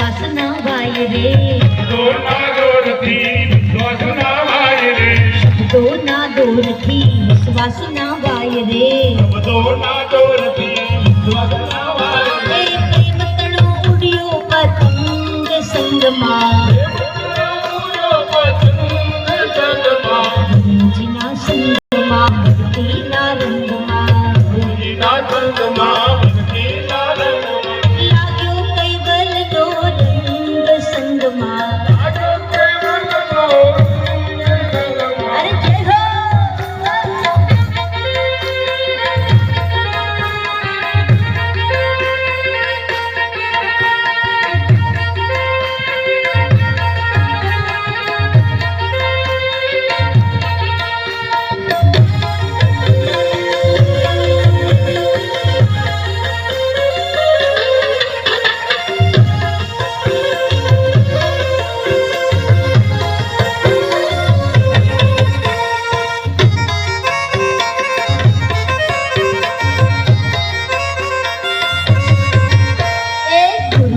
વિશ્વાસ ના વાય રે. દોના દોરથી વાસના વાય રે. શબ્દોના દોરથી વાસના વાય રે. શબ્દોના દોરથી વિશ્વાસ સંગમાં અરે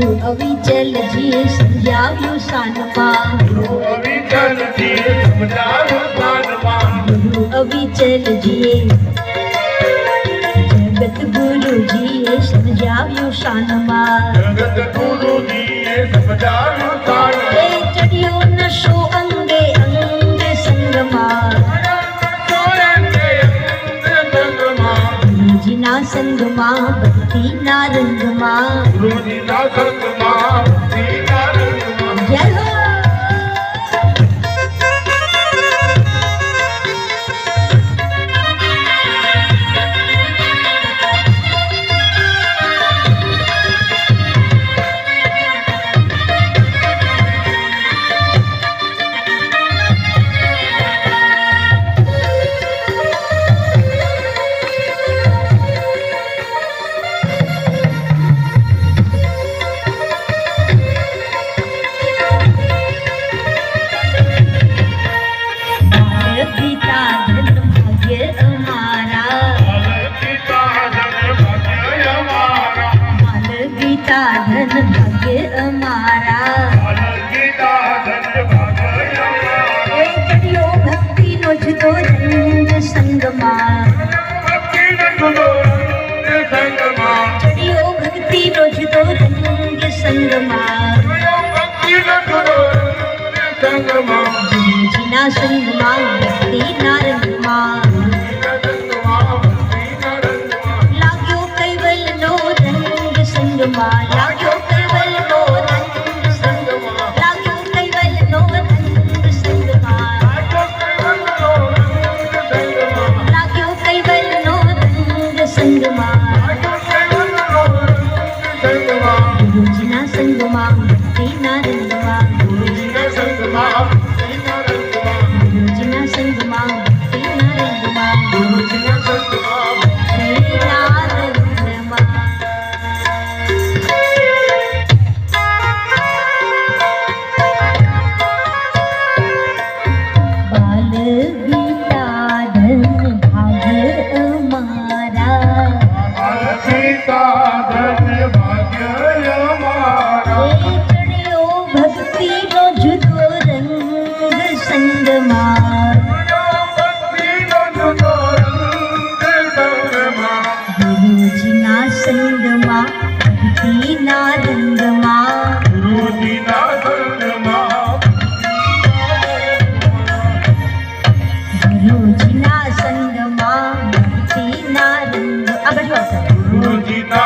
ગુરુ અવિચલજીએ સમજાવ્યું શાનમાં ગુરુ અવિચલજીએ જગત ગુરુજીએ સમજાવ્યું શાનમાં એ ચડ્યો નશો ગુરુજીના સંગમાં ભક્તિના રંગમાં. જય ધન ભાગ્ય અમારા એ ચડ્યો ભક્તિનો જુદો રંગ સંગમાં ભક્તિ ભક્તિનો જુદો રંગ સંગમાં ગુરુજીના સંગમાં ભક્તિના રંગમાં સંગમાં લાગ્યો કૈવલનો રંગ સંગમાં લાગ્યો કૈવલનો રંગ સંગમાં લાગ્યો કૈવલનો રંગ સંગમાં સંગમાં ભક્તિના રંગમાં ગુરુજીના સંગમાં ભક્તિના રંગ આ બાજુ આવશે. ગુરુજીના સંગમાં